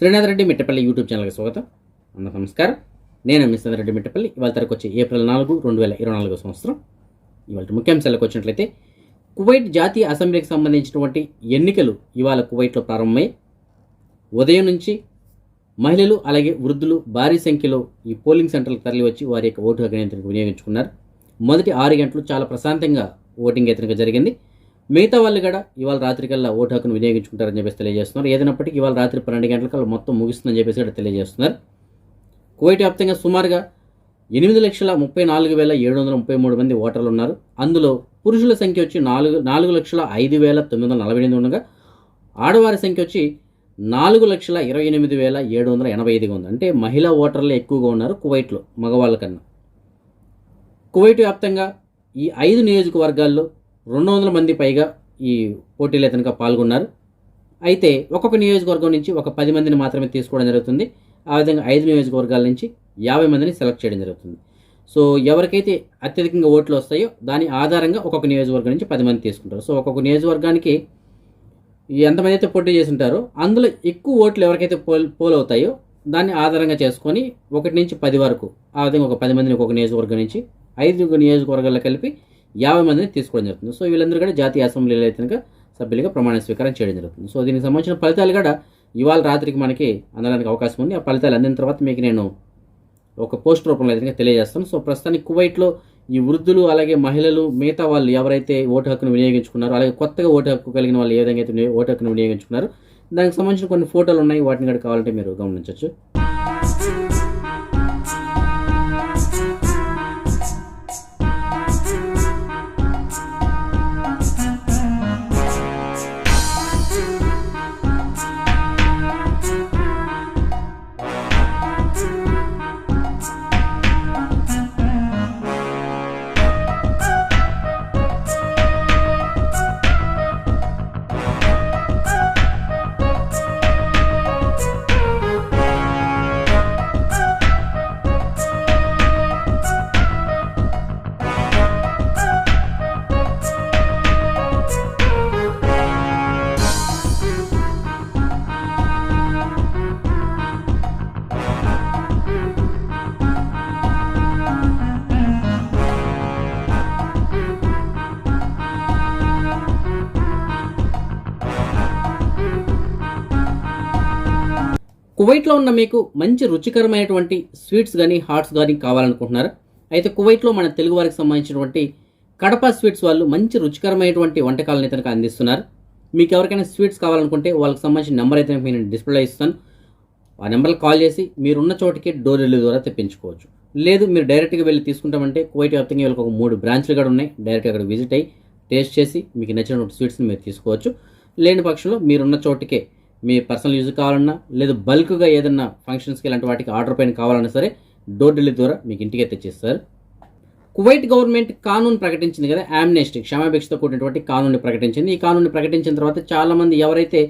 Srinath Reddy Mittapalli YouTube ఛానల్కి స్వాగతం. అందరూ నమస్కారం. నేను మిశ్రీనాథ్ రెడ్డి మిట్టపల్లి. ఇవాళ తరకు వచ్చి ఏప్రిల్ నాలుగు రెండు వేల ఇరవై నాలుగో సంవత్సరం. ఇవాళ ముఖ్యాంశాలకు వచ్చినట్లయితే కువైట్ జాతీయ అసెంబ్లీకి సంబంధించినటువంటి ఎన్నికలు ఇవాళ కువైట్లో ప్రారంభమై ఉదయం నుంచి మహిళలు అలాగే వృద్ధులు భారీ సంఖ్యలో ఈ పోలింగ్ సెంటర్లకు తరలి వచ్చి వారి యొక్క ఓటు హక్కు వినియోగించుకున్నారు. మొదటి ఆరు గంటలు చాలా ప్రశాంతంగా ఓటింగ్ యత్నంగా జరిగింది. మిగతా వాళ్ళు కూడా ఇవాళ రాత్రికల్లా ఓటు హక్కును వినియోగించుకుంటారని చెప్పేసి తెలియజేస్తున్నారు. ఏదైనప్పటికీ ఇవాళ రాత్రి పన్నెండు గంటలకల్లా మొత్తం ముగుస్తుందని చెప్పేసి కూడా తెలియజేస్తున్నారు. కువైట్ వ్యాప్తంగా సుమారుగా ఎనిమిది లక్షల ముప్పై నాలుగు వేల ఏడు వందల ముప్పై మూడు మంది ఓటర్లు ఉన్నారు. అందులో పురుషుల సంఖ్య వచ్చి నాలుగు నాలుగు లక్షల ఐదు వేల తొమ్మిది వందల నలభై ఎనిమిది ఉండగా ఆడవారి సంఖ్య వచ్చి నాలుగు లక్షల ఇరవై ఎనిమిది వేల ఏడు వందల ఎనభై ఐదుగా ఉంది. అంటే మహిళా ఓటర్లు ఎక్కువగా ఉన్నారు కువైట్లో మగవాళ్ళ కన్నా. కువైట్ వ్యాప్తంగా ఈ ఐదు నియోజకవర్గాల్లో రెండు వందల మంది పైగా ఈ పోటీలో కనుక పాల్గొన్నారు. అయితే ఒక్కొక్క నియోజకవర్గం నుంచి ఒక పది మందిని మాత్రమే తీసుకోవడం జరుగుతుంది. ఆ విధంగా ఐదు నియోజకవర్గాల నుంచి యాభై మందిని సెలెక్ట్ చేయడం జరుగుతుంది. సో ఎవరికైతే అత్యధికంగా ఓట్లు వస్తాయో దాని ఆధారంగా ఒక్కొక్క నియోజకవర్గం నుంచి పది మంది తీసుకుంటారు. సో ఒక్కొక్క నియోజకవర్గానికి ఎంతమంది అయితే పోటీ చేసి ఉంటారో అందులో ఎక్కువ ఓట్లు ఎవరికైతే పోల్ పోల్ అవుతాయో దాన్ని ఆధారంగా చేసుకొని ఒకటి నుంచి పది వరకు ఆ విధంగా ఒక పది మందిని ఒక నియోజకవర్గం నుంచి ఐదు నియోజకవర్గాల్లో కలిపి యాభై మందిని తీసుకోవడం జరుగుతుంది. సో వీళ్ళందరూ కూడా జాతీయ అసెంబ్లీలో అయితే సభ్యులుగా ప్రమాణ స్వీకారం చేయడం జరుగుతుంది. సో దీనికి సంబంధించిన ఫలితాలు కూడా ఇవాళ రాత్రికి మనకి అందడానికి అవకాశం ఉంది. ఆ ఫలితాలు అందిన తర్వాత మీకు నేను ఒక పోస్ట్ రూపంలో అయితే తెలియజేస్తాను. సో ప్రస్తుతానికి కువైట్లో ఈ వృద్ధులు అలాగే మహిళలు మిగతా వాళ్ళు ఎవరైతే ఓటు హక్కును వినియోగించుకున్నారో అలాగే కొత్తగా ఓటు హక్కు కలిగిన వాళ్ళు ఏ విధంగా అయితే ఓటు హక్కును వినియోగించుకున్నారో దానికి సంబంధించిన కొన్ని ఫోటోలు ఉన్నాయి. వాటిని కూడా కావాలంటే మీరు గమనించవచ్చు. కువైట్లో ఉన్న మీకు మంచి రుచికరమైనటువంటి స్వీట్స్ కానీ హాట్స్ కానీ కావాలనుకుంటున్నారు? అయితే కువైట్లో మన తెలుగు వారికి సంబంధించినటువంటి కడప స్వీట్స్ వాళ్ళు మంచి రుచికరమైనటువంటి వంటకాలను అయితే అందిస్తున్నారు. మీకు ఎవరికైనా స్వీట్స్ కావాలనుకుంటే వాళ్ళకి సంబంధించిన నెంబర్ అయితే నేను డిస్ప్లే ఇస్తాను. ఆ నెంబర్కి కాల్ చేసి మీరున్న చోటికి డోర్ డెలివరీ ద్వారా తెప్పించుకోవచ్చు. లేదు మీరు డైరెక్ట్గా వెళ్ళి తీసుకుంటామంటే కువైట్ వ్యాప్తంగా వీళ్ళకి ఒక మూడు బ్రాంచ్లు కూడా ఉన్నాయి. డైరెక్ట్గా అక్కడ విజిట్ అయ్యి టేస్ట్ చేసి మీకు నచ్చినటువంటి స్వీట్స్ని మీరు తీసుకోవచ్చు. లేని పక్షంలో మీరున్న చోటికే మీ పర్సనల్ యూజ్ కావాలన్నా లేదు బల్క్గా ఏదన్నా ఫంక్షన్స్కి ఇలాంటి వాటికి ఆర్డర్ పైన కావాలన్నా సరే డోర్ డెలివరీ ద్వారా మీకు ఇంటికి తెచ్చేస్తారు కువైట్ గవర్నమెంట్ కానూన్ ప్రకటించింది కదా ఆమ్నెస్టీ క్షమాభిక్షతో కూడినటువంటి కానూన్ని ప్రకటించింది. ఈ కానూన్ని ప్రకటించిన తర్వాత చాలామంది ఎవరైతే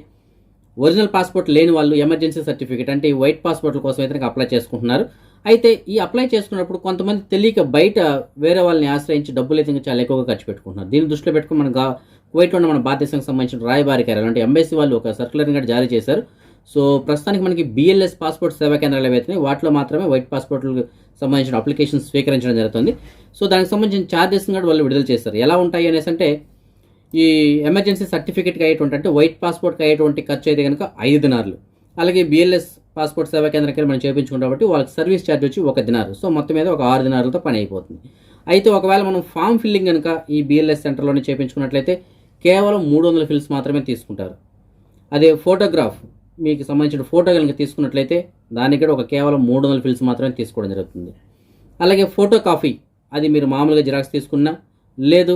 ఒరిజినల్ పాస్పోర్ట్ లేని వాళ్ళు ఎమర్జెన్సీ సర్టిఫికేట్ అంటే ఈ వైట్ పాస్పోర్ట్ల కోసం అయితే అప్లై చేసుకుంటున్నారు. అయితే ఈ అప్లై చేసుకున్నప్పుడు కొంతమంది తెలియక బయట వేరే వాళ్ళని ఆశ్రయించి డబ్బులు అయితే ఇంకా చాలా ఎక్కువగా ఖర్చు పెట్టుకుంటున్నారు. దీన్ని దృష్టిలో పెట్టుకుని మన కువైట్లో ఉన్న మన భారతదేశానికి సంబంధించిన రాయబారి కార్యాలయం అంటే ఎంబసీ వాళ్ళు ఒక సర్క్యులర్ని కూడా జారీ చేశారు. సో ప్రస్తుతానికి మనకి బిఎల్ఎస్ పాస్పోర్ట్ సేవా కేంద్రాలు ఏవైతున్నాయి వాటిలో మాత్రమే వైట్ పాస్పోర్ట్లకు సంబంధించిన అప్లికేషన్ స్వీకరించడం జరుగుతుంది. సో దానికి సంబంధించిన ఛార్జెస్ కూడా వాళ్ళు విడుదల చేస్తారు ఎలా ఉంటాయి అనేసి అంటే ఈ ఎమర్జెన్సీ సర్టిఫికేట్కి అయ్యేటువంటి అంటే వైట్ పాస్పోర్ట్కి అయ్యేటువంటి ఖర్చు అయితే కనుక ఐదు దినార్లు అలాగే బిఎల్ఎస్ పాస్పోర్ట్ సేవా కేంద్రానికి వెళ్ళి మనం చేయించుకుంటాం కాబట్టి వాళ్ళకి సర్వీస్ ఛార్జ్ వచ్చి ఒక దినారు. సో మొత్తం మీద ఒక ఆరు దినారులతో పని అయిపోతుంది. అయితే ఒకవేళ మనం ఫామ్ ఫిల్లింగ్ కనుక ఈ బిఎల్ఎస్ సెంటర్లోనే చేయించుకున్నట్లయితే కేవలం మూడు వందల ఫిల్స్ మాత్రమే తీసుకుంటారు. అదే ఫోటోగ్రాఫ్ మీకు సంబంధించిన ఫోటో కనుక తీసుకున్నట్లయితే దానికి కూడా ఒక కేవలం మూడు వందల ఫిల్స్ మాత్రమే తీసుకోవడం జరుగుతుంది. అలాగే ఫోటో కాపీ అది మీరు మామూలుగా జిరాక్స్ తీసుకున్నా లేదు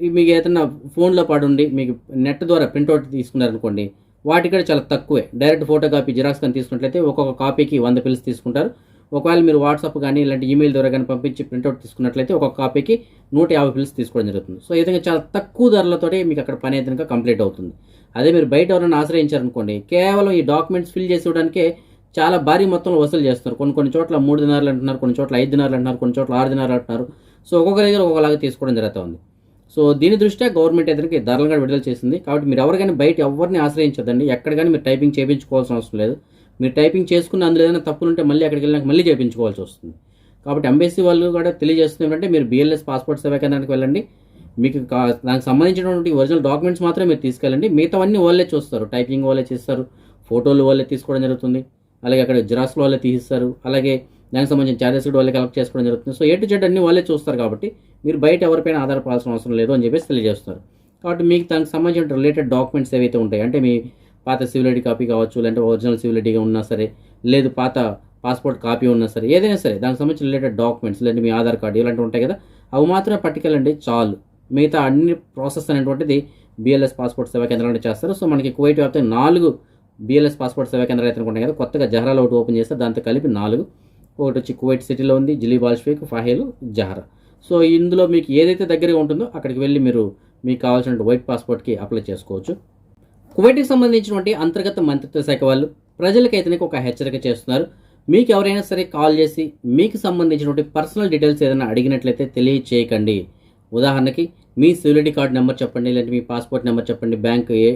మీకు ఏదైనా ఫోన్లో పాడుండి మీకు నెట్ ద్వారా ప్రింట్అవుట్ తీసుకున్నారనుకోండి వాటికి కూడా చాలా తక్కువే. డైరెక్ట్ ఫోటో కాపీ జిరాక్స్ కానీ తీసుకున్నట్లయితే ఒక్కొక్క కాపీకి వంద పిల్స్ తీసుకుంటారు. ఒకవేళ మీరు వాట్సాప్ కానీ ఇలాంటి ఈమెయిల్ ద్వారా కానీ పంపించి ప్రింట్అవుట్ తీసుకున్నట్లయితే ఒక కాపీకి నూట యాభై పిల్స్ తీసుకోవడం జరుగుతుంది. సో ఈ విధంగా చాలా తక్కువ ధరలతోటి మీకు అక్కడ పని అయితే కంప్లీట్ అవుతుంది. అదే మీరు బయట ఎవరైనా ఆశ్రయించారనుకోండి కేవలం ఈ డాక్యుమెంట్స్ ఫిల్ చేసి ఇవ్వడానికే చాలా భారీ మొత్తంలో వసూలు చేస్తున్నారు. కొన్ని కొన్ని చోట్ల మూడు దినాలు అంటున్నారు కొన్ని చోట్ల ఐదు దినాలు అంటున్నారు కొన్ని చోట్ల ఆరు దినాలు అంటున్నారు. సో ఒక్కొక్క దగ్గర ఒక్కొక్కలాగా తీసుకోవడం జరుగుతుంది సో దీని దృష్ట్యా గవర్నమెంట్ ఎదురుకి ధరలు కూడా విడుదల చేసింది. కాబట్టి మీరు ఎవరికైనా బయట ఎవరిని ఆశ్రయించదండి ఎక్కడ కానీ మీరు టైపింగ్ చేయించుకోవాల్సిన అవసరం లేదు. మీరు టైపింగ్ చేసుకున్న అందులో ఏదైనా తప్పులు ఉంటే మళ్ళీ అక్కడికి వెళ్ళినాక మళ్ళీ చేయించుకోవాల్సి వస్తుంది. కాబట్టి ఎంబెసీ వాళ్ళు కూడా తెలియజేస్తుంది ఏంటంటే మీరు బిఎల్ఎస్ పాస్పోర్ట్ సేవా కేంద్రానికి వెళ్ళండి. మీకు కా- దానికి సంబంధించినటువంటి ఒరిజినల్ డాక్యుమెంట్స్ మాత్రమే మీరు తీసుకెళ్ళండి. మిగతావన్నీ వాళ్ళే చూస్తారు. టైపింగ్ వాళ్ళే చేస్తారు. ఫోటోలు వాళ్ళే తీసుకోవడం జరుగుతుంది. అలాగే అక్కడ జిరాక్స్లు వాళ్ళే తీసిస్తారు. అలాగే దానికి సంబంధించిన ఛార్జెస్ కూడా వాళ్ళే కలెక్ట్ చేసుకోవడం జరుగుతుంది. సో ఏ టు జెడ్ అన్ని వాళ్ళే చూస్తారు కాబట్టి మీరు బయట ఎవరిపైన ఆధారపడాల్సిన అవసరం లేదు అని చెప్పేసి తెలియజేస్తారు కాబట్టి మీకు దానికి సంబంధించిన రిలేటెడ్ డాక్యుమెంట్స్ ఏవైతే ఉంటాయి అంటే మీ పాత సివిల్ ఐడి కాపీ కావచ్చు లేదంటే ఒరిజినల్ సివిల్ ఐడిగా ఉన్నా సరే లేదు పాత పాస్పోర్ట్ కాపీ ఉన్నా సరే ఏదైనా సరే దానికి సంబంధించిన రిలేటెడ్ డాక్యుమెంట్స్ లేదంటే మీ ఆధార్ కార్డు ఇలాంటివి ఉంటాయి కదా అవి మాత్రమే పట్టుకెళ్ళండి చాలు. మిగతా అన్ని ప్రాసెస్ అనేటువంటిది బిఎల్ఎస్ పాస్పోర్ట్ సేవా కేంద్రాలు చేస్తారు. సో మనకి కువైట్ వ్యాప్తంగా నాలుగు బిఎల్ఎస్ పాస్పోర్ట్ సేవా కేంద్రాలు అయితే ఉంటాయి కదా కొత్తగా జహరాలో ఒకటి ఓపెన్ చేస్తే దాంతో కలిపి నాలుగు. ఒకటి వచ్చి కువైట్ సిటీలో ఉంది జిలీ బాల్షేక్ ఫాహేలు జహరా. సో ఇందులో మీకు ఏదైతే దగ్గరగా ఉంటుందో అక్కడికి వెళ్ళి మీరు మీకు కావాల్సిన వైట్ పాస్పోర్ట్కి అప్లై చేసుకోవచ్చు. కువైట్కి సంబంధించినటువంటి అంతర్గత మంత్రిత్వ శాఖ వాళ్ళు ప్రజలకైతేనే ఒక హెచ్చరిక చేస్తున్నారు. మీకు ఎవరైనా సరే కాల్ చేసి మీకు సంబంధించినటువంటి పర్సనల్ డీటెయిల్స్ ఏదైనా అడిగినట్లయితే తెలియచేయకండి. ఉదాహరణకి మీ సివిలిటీ కార్డ్ నెంబర్ చెప్పండి లేదంటే మీ పాస్పోర్ట్ నెంబర్ చెప్పండి బ్యాంక్ ఏ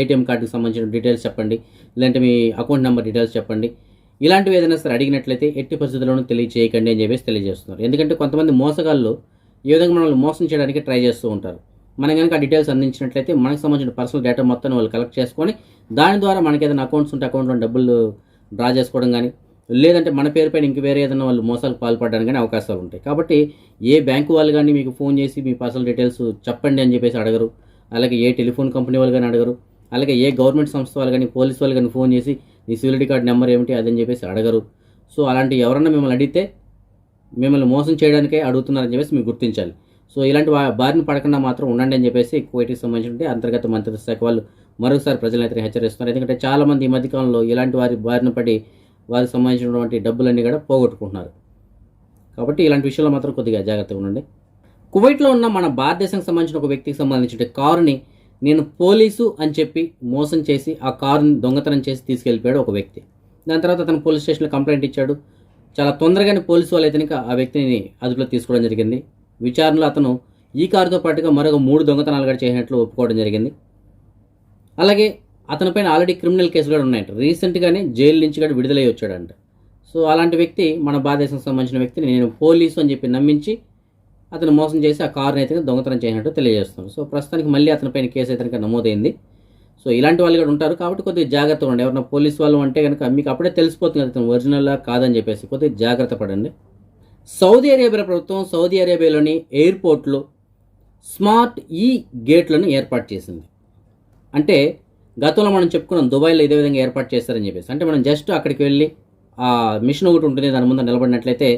ఏటీఎం కార్డుకి సంబంధించిన డీటెయిల్స్ చెప్పండి లేదంటే మీ అకౌంట్ నెంబర్ డీటెయిల్స్ చెప్పండి. ఇలాంటివి ఏదైనా సరే అడిగినట్లయితే ఎట్టి పరిస్థితుల్లోనూ తెలియచేయకండి అని చెప్పేసి తెలియజేస్తున్నారు. ఎందుకంటే కొంతమంది మోసగాళ్ళు ఈ విధంగా మనల్ని మోసం చేయడానికి ట్రై చేస్తూ ఉంటారు. మనం కనుక డీటెయిల్స్ అందించినట్లయితే మనకు సంబంధించిన పర్సనల్ డేటా మొత్తం వాళ్ళు కలెక్ట్ చేసుకొని దాని ద్వారా మనకి ఏదైనా అకౌంట్స్ ఉంటే అకౌంట్లో డబ్బులు డ్రా చేసుకోవడం కానీ లేదంటే మన పేరు పైన ఇంక వేరే ఏదైనా వాళ్ళు మోసాలు పాల్పడడానికి కానీ అవకాశాలు ఉంటాయి. కాబట్టి ఏ బ్యాంకు వాళ్ళు కానీ మీకు ఫోన్ చేసి మీ పర్సనల్ డీటెయిల్స్ చెప్పండి అని చెప్పేసి అడగరు. అలాగే ఏ టెలిఫోన్ కంపెనీ వాళ్ళు కానీ అడగరు. అలాగే ఏ గవర్నమెంట్ సంస్థ వాళ్ళు కానీ పోలీస్ వాళ్ళు కానీ ఫోన్ చేసి నీ సివిలిటీ కార్డ్ నెంబర్ ఏమిటి అదని చెప్పేసి అడగరు. సో అలాంటి ఎవరన్నా మిమ్మల్ని అడిగితే మిమ్మల్ని మోసం చేయడానికే అడుగుతున్నారని చెప్పేసి మీరు గుర్తించాలి. సో ఇలాంటి బారిన పడకుండా మాత్రం ఉండండి అని చెప్పేసి కువైట్కి సంబంధించిన అంతర్గత మంత్రిత్వ శాఖ వాళ్ళు మరొకసారి ప్రజలను అయితే హెచ్చరిస్తున్నారు. ఎందుకంటే చాలామంది ఈ మధ్యకాలంలో ఇలాంటి వారి బారిన పడి వారికి సంబంధించినటువంటి డబ్బులన్నీ కూడా పోగొట్టుకుంటున్నారు. కాబట్టి ఇలాంటి విషయంలో మాత్రం కొద్దిగా జాగ్రత్తగా ఉండండి. కువైట్లో ఉన్న మన భారతదేశానికి సంబంధించిన ఒక వ్యక్తికి సంబంధించిన కారుని నేను పోలీసు అని చెప్పి మోసం చేసి ఆ కారుని దొంగతనం చేసి తీసుకెళ్ళిపోయాడు ఒక వ్యక్తి. దాని తర్వాత అతను పోలీస్ స్టేషన్లో కంప్లైంట్ ఇచ్చాడు. చాలా తొందరగానే పోలీసు వాళ్ళు అయితే ఆ వ్యక్తిని అదుపులో తీసుకోవడం జరిగింది. విచారణలో అతను ఈ కారుతో పాటుగా మరొక మూడు దొంగతనాలు కూడా చేసినట్లు ఒప్పుకోవడం జరిగింది. అలాగే అతనిపైన ఆల్రెడీ క్రిమినల్ కేసులు కూడా ఉన్నాయంట. రీసెంట్గానే జైలు నుంచి కూడా విడుదలై వచ్చాడంట. సో అలాంటి వ్యక్తి మన భారతదేశానికి సంబంధించిన వ్యక్తిని నేను పోలీసు అని చెప్పి నమ్మించి అతను మోసం చేసి ఆ కారుని అయితే దొంగతనం చేసినట్టు తెలియజేస్తాం సో ప్రస్తుతానికి మళ్ళీ అతనిపైన కేసు అయితే నమోదైంది. సో ఇలాంటి వాళ్ళు కూడా ఉంటారు కాబట్టి కొద్దిగా జాగ్రత్తగా ఉండండి. ఎవరైనా పోలీస్ వాళ్ళు అంటే కనుక మీకు అప్పుడే తెలిసిపోతుంది అతను ఒరిజినల్లా కాదని చెప్పేసి కొద్దిగా జాగ్రత్త పడండి. సౌదీ అరేబియా ప్రభుత్వం సౌదీ అరేబియాలోని ఎయిర్పోర్ట్లో స్మార్ట్ ఈ గేట్లను ఏర్పాటు చేసింది. అంటే గతంలో మనం చెప్పుకున్నాం దుబాయ్లో ఇదే విధంగా ఏర్పాటు చేస్తారని చెప్పేసి. అంటే మనం జస్ట్ అక్కడికి వెళ్ళి ఆ మిషన్ ఒకటి ఉంటుంది దాని ముందు నిలబడినట్లయితే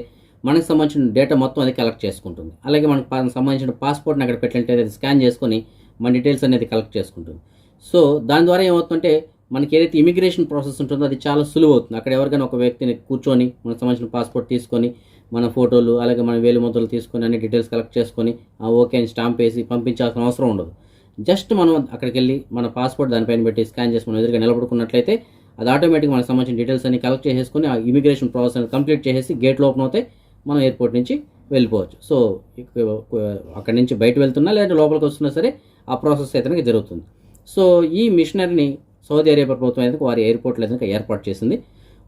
మనకు సంబంధించిన డేటా మొత్తం అది కలెక్ట్ చేసుకుంటుంది. అలాగే మనకు సంబంధించిన పాస్పోర్ట్ని అక్కడ పెట్టినట్లయితే అది స్కాన్ చేసుకొని మన డీటెయిల్స్ అనేది కలెక్ట్ చేసుకుంటుంది. సో దాని ద్వారా ఏమవుతుందంటే మనకి ఏదైతే ఇమిగ్రేషన్ ప్రాసెస్ ఉంటుందో అది చాలా సులువు అవుతుంది. అక్కడ ఎవరికైనా ఒక వ్యక్తిని కూర్చొని మనకు సంబంధించిన పాస్పోర్ట్ తీసుకొని మన ఫోటోలు అలాగే మన వేలు ముద్రలు తీసుకొని అన్ని డీటెయిల్స్ కలెక్ట్ చేసుకొని ఆ ఓకే అని స్టాంప్ వేసి పంపించాల్సిన అవసరం ఉండదు. జస్ట్ మనం అక్కడికి వెళ్ళి మన పాస్పోర్ట్ దానిపైన పెట్టి స్కాన్ చేసి మనం ఎదురుగా నిలబడుకున్నట్లయితే అది ఆటోమేటిక్గా మనకు సంబంధించిన డీటెయిల్స్ అన్ని కలెక్ట్ చేసేసుకొని ఆ ఇమిగ్రేషన్ ప్రాసెస్ అనేది కంప్లీట్ చేసేసి గేట్ ఓపెన్ అవుతాయి మనం ఎయిర్పోర్ట్ నుంచి వెళ్ళిపోవచ్చు. సో అక్కడి నుంచి బయట వెళ్తున్నా లేదంటే లోపలికి వస్తున్నా సరే ఆ ప్రాసెస్ అయితే జరుగుతుంది. సో ఈ మిషనరీని సౌదీ అరేబియా ప్రభుత్వం అయితే వారి ఎయిర్పోర్ట్లో అయితే ఏర్పాటు చేసింది?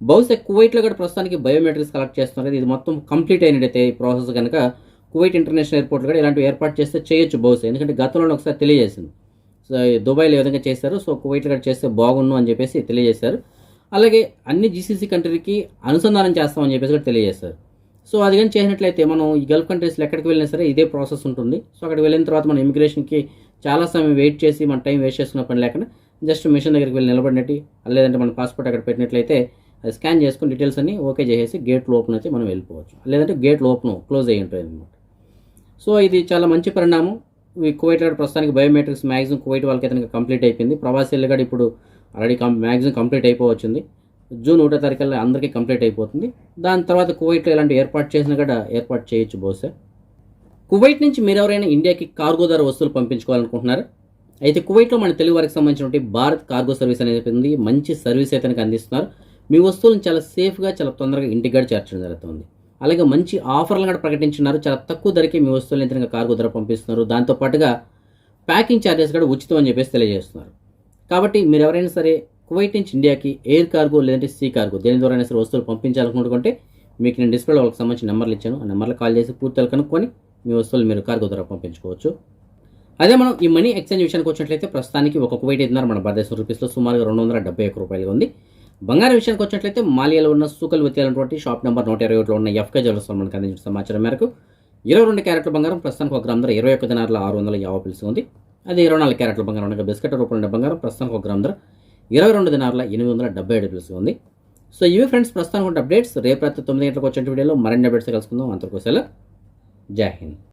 బహుశా కువైట్లో కూడా ప్రస్తుతానికి బయోమెట్రిక్స్ కలెక్ట్ చేస్తున్నారు. ఇది మొత్తం కంప్లీట్ అయినట్టయితే ఈ ప్రాసెస్ కనుక కువైట్ ఇంటర్నేషనల్ ఎయిర్పోర్ట్ కూడా ఇలాంటివి ఏర్పాటు చేస్తే చేయొచ్చు బహుశా. ఎందుకంటే గతంలో ఒకసారి తెలియజేసింది. సో ఈ దుబాయ్లో ఏ విధంగా చేశారు సో కువైట్లో కూడా చేస్తే బాగుండు అని చెప్పేసి తెలియజేశారు. అలాగే అన్ని జీసీసీ కంట్రీకి అనుసంధానం చేస్తామని చెప్పేసి కూడా తెలియజేశారు. సో అది కానీ చేసినట్లయితే మనం ఈ గల్ఫ్ కంట్రీస్లో ఎక్కడికి వెళ్ళినా సరే ఇదే ప్రాసెస్ ఉంటుంది. సో అక్కడికి వెళ్ళిన తర్వాత మనం ఇమిగ్రేషన్కి చాలా సమయం వెయిట్ చేసి మన టైం వేస్ట్ చేసుకున్న పని లేకుండా జస్ట్ మిషన్ దగ్గరికి వెళ్ళి నిలబడినట్టు లేదంటే మన పాస్పోర్ట్ అక్కడ పెట్టినట్లయితే అది స్కాన్ చేసుకుని డీటెయిల్స్ అన్ని ఓకే చేసేసి గేట్లు ఓపెన్ అయితే మనం వెళ్ళిపోవచ్చు. లేదంటే గేట్లు ఓపెన్ క్లోజ్ అయ్యి ఉంటుంది అనమాట సో ఇది చాలా మంచి పరిణామం. ఈ కువైట్ వాడు ప్రస్తుతానికి బయోమెట్రిక్స్ మ్యాక్సిమం కువైట్ వాళ్ళకి అయితే కంప్లీట్ అయిపోయింది. ప్రవాసీలు కూడా ఇప్పుడు ఆల్రెడీ కం మ్యాక్సిమం కంప్లీట్ అయిపోవచ్చింది. జూన్ ఒకటో తారీఖుల్లో అందరికీ కంప్లీట్ అయిపోతుంది. దాని తర్వాత కువైట్లో ఇలాంటి ఏర్పాటు చేసిన కూడా ఏర్పాటు చేయొచ్చు బహుశా. కువైట్ నుంచి మీరు ఎవరైనా ఇండియాకి కార్గో ధర వస్తువులు పంపించుకోవాలనుకుంటున్నారు? అయితే కువైట్లో మన తెలుగు వారికి సంబంధించినటువంటి భారత్ కార్గో సర్వీస్ అనేది ఉంది. మంచి సర్వీస్ అయితే అందిస్తున్నారు. మీ వస్తువులను చాలా సేఫ్గా చాలా తొందరగా ఇంటికి కూడా చేర్చడం జరుగుతుంది. అలాగే మంచి ఆఫర్లను కూడా ప్రకటించున్నారు చాలా తక్కువ ధరకే మీ వస్తువులు అయితే కార్కు కార్గో ధర పంపిస్తున్నారు. దాంతోపాటుగా ప్యాకింగ్ ఛార్జెస్ కూడా ఉచితం అని చెప్పేసి తెలియజేస్తున్నారు. కాబట్టి మీరు ఎవరైనా సరే కువైట్ నుంచి ఇండియాకి ఎయిర్ కార్గో లేదంటే సీ కార్గో దేని ద్వారా సరే వస్తువులు పంపించాలనుకుంటుంటే మీకు నేను డిస్ప్లే వాళ్ళకి సంబంధించిన నెంబర్లు ఇచ్చాను. ఆ నెంబర్లు కాల్ చేసి పూర్తిగా కనుక్కొని మీ వస్తువులు మీరు కార్గో ద్వారా పంపించుకోవచ్చు. అదే మనం ఈ మనీ ఎక్స్చేంజ్ విషయానికి వచ్చినట్లయితే ప్రస్తుతానికి ఒక కువైట్ ఇద్దరు మన భారతదేశం రూపీస్లో సుమారుగా రెండు వందల డెబ్బై ఒక్క రూపాయలు ఉంది. బంగారం విషయానికి వచ్చినట్లయితే మాలియాలో ఉన్న సూకల్ విత్యాలన్నటువంటి షాప్ నెంబర్ నూట ఇరవై ఒకటిలో ఉన్న ఎఫ్కే జ్యువెల్స్ మనకు అందించిన సమాచారం మేరకు ఇరవై రెండు క్యారెట్ల బంగారం ప్రస్తుతానికి ఒక గ్రామ ధర ఇరవై ఒక్క దినారుల ఆరు వందల యాభై పిలిసి ఉంది. అదే ఇరవై నాలుగు క్యారెట్ల బంగారం ఉండగా బిస్కెట్ రూపంలో బంగారం ప్రస్తుతానికి ఒక గ్రామ ధర ఇరవై రెండు దినారుల ఎనిమిది వందల డెబ్బై ఏడు పిలిసి ఉంది. సో ఇవి ఫ్రెండ్స్ ప్రస్తుతానికి ఉన్న అప్డేట్స్. రేపు రాత్రి తొమ్మిది గంటలకు వచ్చే వీడియోలో మరిన్ని అప్డేట్స్ కలుసుకుందాం. అంతకు సెలవు. జై హింద్.